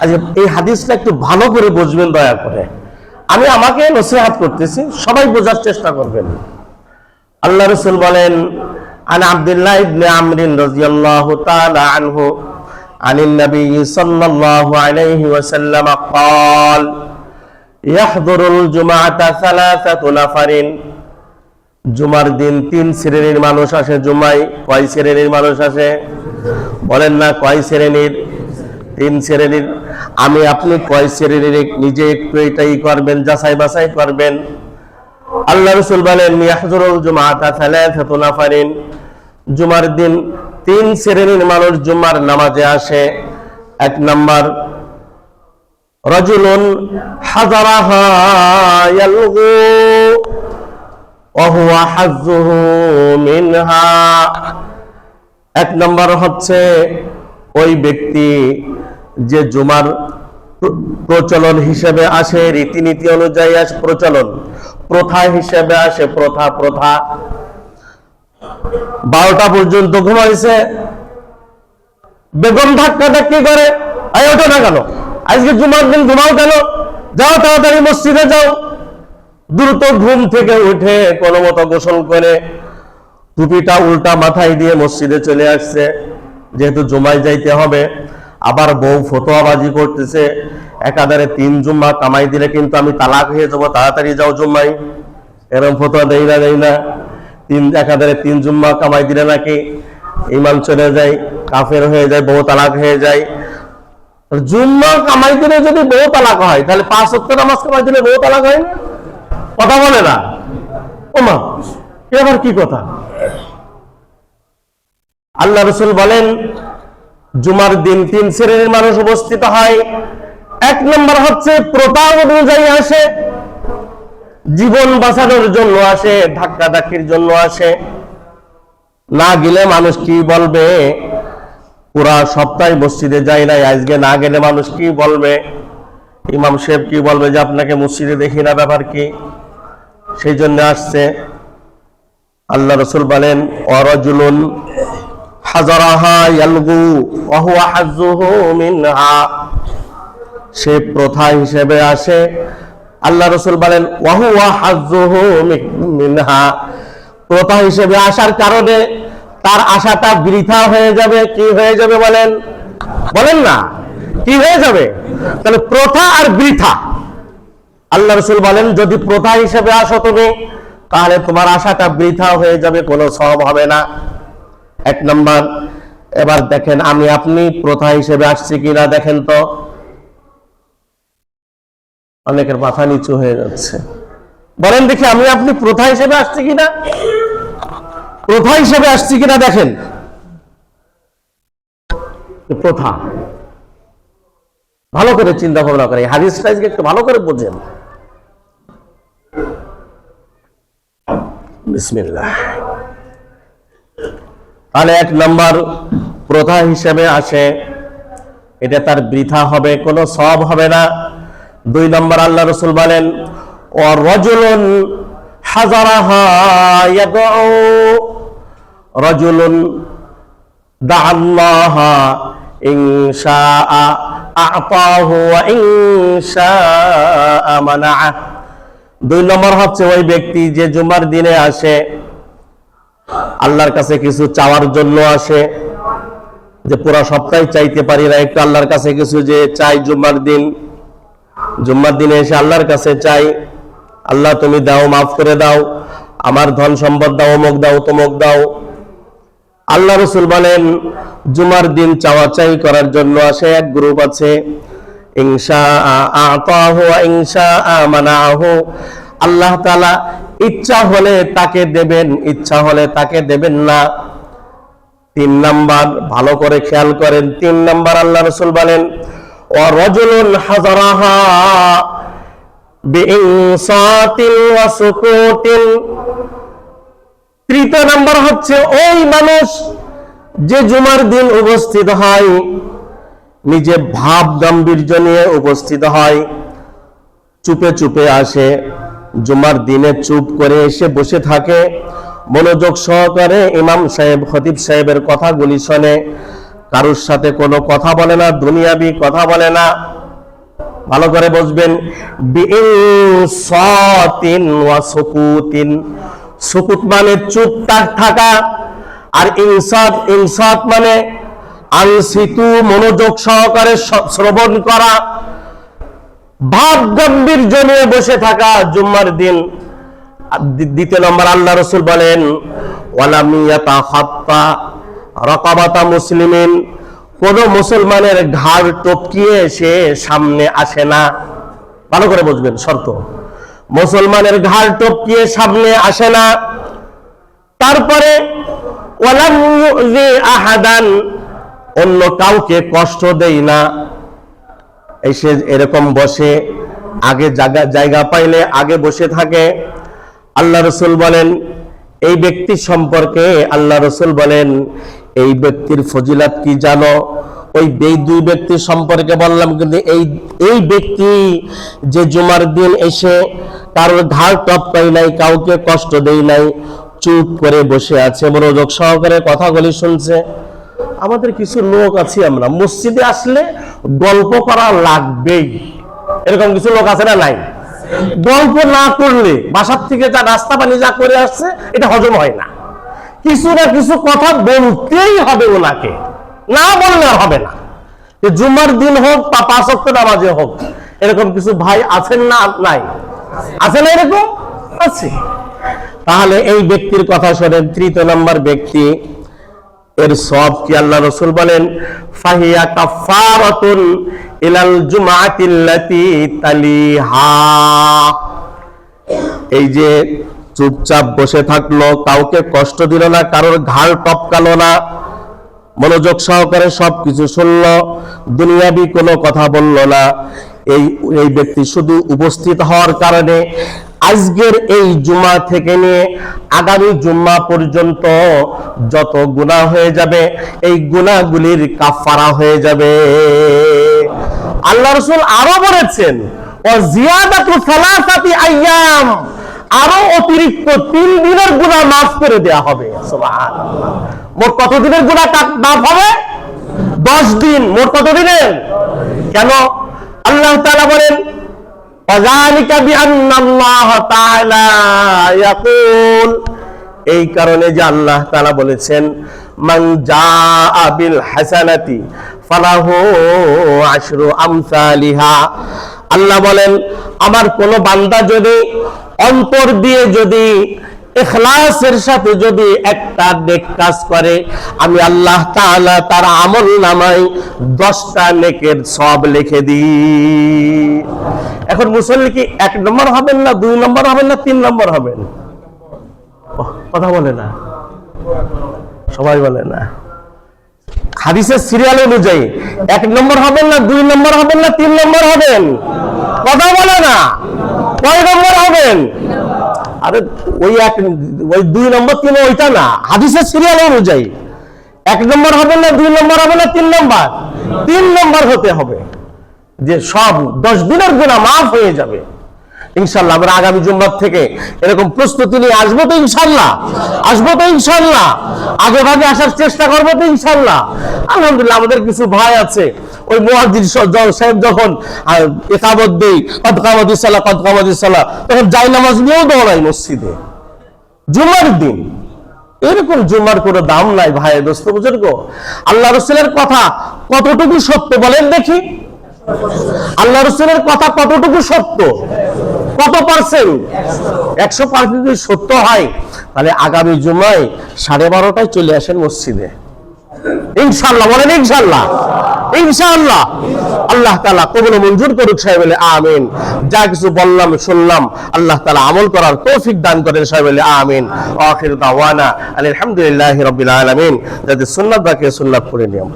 আচ্ছা, হাদিসটা একটু ভালো করে বুঝবেন দয়া করে। আমি আমাকে নসিহাত করতেছি, সবাই বোঝার চেষ্টা করবেন। আল্লাহ রসুল বলেন আব্দুল্লাহ ইবনে আমরিন عن النبي صلى الله عليه وسلم قال يحضر الجمعة ثلاثة نفر জুমার দিন তিন শ্রেণীর মানুষ আসে জুমাই কয় শ্রেণীর মানুষ আসে বলেন না কয় শ্রেণীর তিন শ্রেণীর আমি আপনি কয় শ্রেণীর নিজে একটু এটাই করবেন যাচাই বাছাই করবেন আল্লাহ রসুল বলেন ইয়াহজুরুল জুমাতা সালাসাতু নাফারিন জুমার দিন তিন শ্রেণির মানুষ জুমার নামাজে আসে। এক নম্বর, রজুলন মিনহা। এক নম্বর হচ্ছে, ওই ব্যক্তি যে জুমার প্রচলন হিসেবে আসে, রীতিনীতি অনুযায়ী আসে প্রচলন। প্রথা হিসেবে আসে প্রথা প্রথা। বারোটা পর্যন্ত ঘুমাইছে। বেগম ধাক্কা ধাক্কি করে, আই, ওঠো না কেন? আজকে জুমার দিন ঘুমাও কেন? যাও, তাড়াতাড়ি মসজিদে যাও। দ্রুত ঘুম থেকে উঠে কোনো মতো গোসল করে টুপিটা উল্টা মাথায় দিয়ে মসজিদে চলে আসছে। যেহেতু জুমায় যাইতে হবে, আবার বউ ফতোয়াবাজি করতেছে। একাধারে তিন জুম্মা কামাই দিলে কিন্তু আমি তালাক হয়ে যাব, তাড়াতাড়ি যাও জুম্মাই এরকম ফতোয়া দেই না দেই না। তিন একাধারে তিন জুম্মা কামাই দিলে নাকি ইমান চলে যায়, কাফের হয়ে যায় বউ তালাক হয়ে যায়। জুম্মা কামাই দিলে যদি বউ তালাক হয়, তাহলে পাঁচ সপ্তাহ নামাজ কামাই দিলে বউ তালাক হয় না? কথা বলে না? ওমা, এ আবার কি কথা? আল্লাহ রসুল বলেন, জুমার দিন তিন শ্রেণির মানুষ উপস্থিত হয়। এক নম্বর হচ্ছে প্রথা অনুযায়ী আসে জীবন বাঁচানোর জন্য আসে, ধাক্কা ধাক্কির জন্য আসে। না গেলে মানুষ কি বলবে? পুরা সপ্তাহে মসজিদে যায় নাই, আজকে না গেলে মানুষ কি বলবে? ইমাম সাহেব কি বলবে যে, আপনাকে মসজিদে দেখি না, ব্যাপার কি? সেই জন্য আসছে। আল্লাহ রসুল বলেন, অরজুলুন হাজারাহা সে প্রথা হিসেবে আসে। আল্লাহ রসুল বলেন প্রথা হিসেবে আসার কারণে তার আশাটা বৃথা হয়ে যাবে। কি হয়ে যাবে বলেন? বলেন না। কি হয়ে যাবে? তাহলে প্রথা আর বৃথা। আল্লাহ রসুল বলেন, যদি প্রথা হিসেবে আসো তুমি, তাহলে তোমার আশাটা বৃথা হয়ে যাবে, কোনো সব হবে না। এক নম্বর, এবার দেখেন, আমি আপনি প্রথা হিসেবে আসছি কিনা দেখেন তো। অনেকের মাথা নিচু হয়ে যাচ্ছে। বলেন দেখি, আমি আপনি প্রথা হিসেবে আসছি কিনা? প্রথা হিসেবে আসছি কিনা দেখেন। প্রথা। ভালো করে চিন্তা ভাবনা করে এই হাদিসটা আজকে একটু ভালো করে বোঝেন। তাহলে এক নম্বর প্রথা হিসেবে আসে, এটা তার বৃথা হবে, কোনো সব হবে না। দুই নম্বর আল্লাহ রসুল বলেন ও রজুলন দুই নম্বর হচ্ছে ওই ব্যক্তি যে জুমার দিনে আসে, আল্লাহর কাছে কিছু চাওয়ার জন্য আসে, যে পুরা সপ্তাহে চাইতে পারি না, একটু আল্লাহর কাছে কিছু যে চাই জুমার দিন জুম্মার দিনে এসে আল্লাহর কাছে চাই, আল্লাহ তুমি দাও, মাফ করে দাও, আমার ধন সম্পদ দাও, অমুক দাও, তমুক দাও। আল্লাহ রসুল বলেন, জুমার দিন চাওয়া চাই করার জন্য আসে এক গ্রুপ আছে আল্লাহ ইচ্ছা হলে তাকে দেবেন, ইচ্ছা হলে তাকে দেবেন না। তিন নাম্বার, ভালো করে খেয়াল করেন। তিন নাম্বার, আল্লাহ রসুল বলেন হাজারাহা বিইনসাতিন ওয়া সুকুতিন। তৃতীয় নাম্বার হচ্ছে, ওই মানুষ যে জুমার দিন উপস্থিত হয়, নিজে ভাব গাম্ভীর্য নিয়ে উপস্থিত হয়, চুপে চুপে আসে, জুমার দিনে চুপ করে এসে বসে থাকে, মনোযোগ সহকারে ইমাম সাহেব, খতিব সাহেবের কথাগুলি শোনে কারোর সাথে কোনো কথা বলে না, দুনিয়াবি কথা বলে না। ভালো করে বসবেন সুকুত মানে চুপচাপ থাকা আর ইনসাত ইনসাত মানে আনসিতু মনোযোগ সহকারে শ্রবণ করা, ভাব গম্ভীর নিয়ে বসে থাকা জুম্মার দিন। দ্বিতীয় নম্বর, আল্লাহ রসুল বলেন ওয়ালামিয়াতা হাত্তা রকাবাতা মুসলিমিন, কোন মুসলমানের ঘাড় টপকিয়ে সে সামনে আসে না। ভালো করে বুঝবেন, শর্ত। মুসলমানের ঘাড় টপকিয়ে সামনে আসে না। তারপরে আহাদান, অন্য কাউকে কষ্ট দেই না। এসে এরকম বসে, আগে জায়গা জায়গা পাইলে আগে বসে থাকে। আল্লাহ রসুল বলেন, এই ব্যক্তি সম্পর্কে আল্লাহ রসুল বলেন এই ব্যক্তির ফজিলাত কি জানো? ওই দুই ব্যক্তি সম্পর্কে বললাম, কিন্তু এই এই ব্যক্তি যে জুমার দিন এসে কারোর ঘাড় টপকাই নাই, কাউকে কষ্ট দেই নাই, চুপ করে বসে আছে, মনোযোগ সহকারে কথাগুলি শুনছে। আমাদের কিছু লোক আছি আমরা, মসজিদে আসলে গল্প করা লাগবেই। এরকম কিছু লোক আছে না নাই? গল্প না করলে বাসার থেকে যা রাস্তা পানি যা করে আসছে, এটা হজম হয় না। কিছু না কিছু কথা বলতেই হবে ওনাকে। না বললে হবে না। যে জুমার দিন হোক বা পাঁচ অক্ট নামাজে হোক, এরকম কিছু ভাই আছেন না নাই? আছে না এরকম? আছে। তাহলে এই ব্যক্তির কথা শোনেন, তৃতীয় নম্বর ব্যক্তি, এর সব কি আল্লাহ রসুল বলেন? ফাহিয়া কাফারাতুন ইলাল জুমাতিল্লাতি তালিহা। এই যে চুপচাপ বসে থাকল, কাউকে কষ্ট দিল না, কারোর ঘাড় টপকালো না। মনোযোগ সহকারে সবকিছু শুনলো, দুনিয়াবি কোনো কথা বলল না। এই এই ব্যক্তি শুধু উপস্থিত হওয়ার কারণে আজকের এই জুমা থেকে নিয়ে আগামী জুম্মা পর্যন্ত যত গুনাহ হয়ে যাবে, এই গুনাহগুলির কাফারা হয়ে যাবে। আল্লাহ রসুল আরও বলেছেন ও জিয়াদাতু সালাসাতি আইয়াম। আরও অতিরিক্ত তিন দিনের গুণা মাফ করে দেয়া হবে। মোট কতদিনের গুণা মাফ হবে? দশ দিন। মোট কত দিনের? কেন? আল্লাহ তালা বলেন এই কারণে যে আল্লাহ তালা বলেছেন মাংজা আবিল হাসানাতি ফালাহ আশরু আমসালিহা। আল্লাহ বলেন, আমার কোন বান্দা যদি অন্তর দিয়ে যদি এখলাসের সাথে যদি একটা নেক কাজ করে, আমি আল্লাহ তাআলা তার আমল নামায় দশটা নেকের সব লিখে দিই। এখন মুসল্লি কি এক নম্বর হবেন না দুই নম্বর হবেন না তিন নম্বর হবেন? কথা বলে না। সবাই বলে না। হাদিসের সিরিয়াল অনুযায়ী, এক নম্বর হবেন না, দুই নম্বর হবেন না, তিন নম্বর হবেন? কথা বলে না। কয় নম্বর হবেন? আরে, ওই এক, ওই দুই নম্বর, তিন ওইটা না। হাদিসের সিরিয়াল অনুযায়ী, এক নম্বর হবেন না, দুই নম্বর হবে না, তিন নম্বর? তিন নম্বর হতে হবে। যে সব দশ দিনের গুণা মাফ হয়ে যাবে। ইনশাল্লাহ আমরা আগামী জুম্মার থেকে এরকম প্রস্তুতি নিয়ে আসব তো ইনশাল্লাহ আসব তো ইনশাল্লাহ আগে ভাগে আসার চেষ্টা করব তো ইনশাল্লাহ আলহামদুলিল্লাহ, আমাদের কিছু ভাই আছে। ওই মুয়াজ্জিন সাহেব যখন একামত দেই, কদ কামাদিস সালাহ কদ তখন যাই নামাজ নিয়েও দৌড়াই মসজিদে। জুমার দিন। এরকম জুমার কোনো দাম নাই, ভাই, দোস্ত, বুজুর্গ। আল্লাহ রসুলের কথা কতটুকু সত্য বলেন দেখি? আল্লাহ রসুলের কথা কতটুকু সত্য? কত পার্সেন্ট একশো পার্সেন্ট যদি সত্য হয়, তাহলে আগামী জুমায় সাড়ে বারোটায় চলে আসেন মসজিদে। ইনশাল্লাহ বলেন ইনশাল্লাহ আল্লাহ তাআলা কবুল মঞ্জুর করুক সাহেব আমিন। যা কিছু বললাম, শুনলাম, আল্লাহ তাআলা আমল করার তৌফিক দান করেন সাহেব আমিন। আখির দাওয়ানা আলহামদুলিল্লাহি রাব্বিল আলামিন। যাতে সুন্নাত বাকি সুন্নাত পড়ে নিয়ম।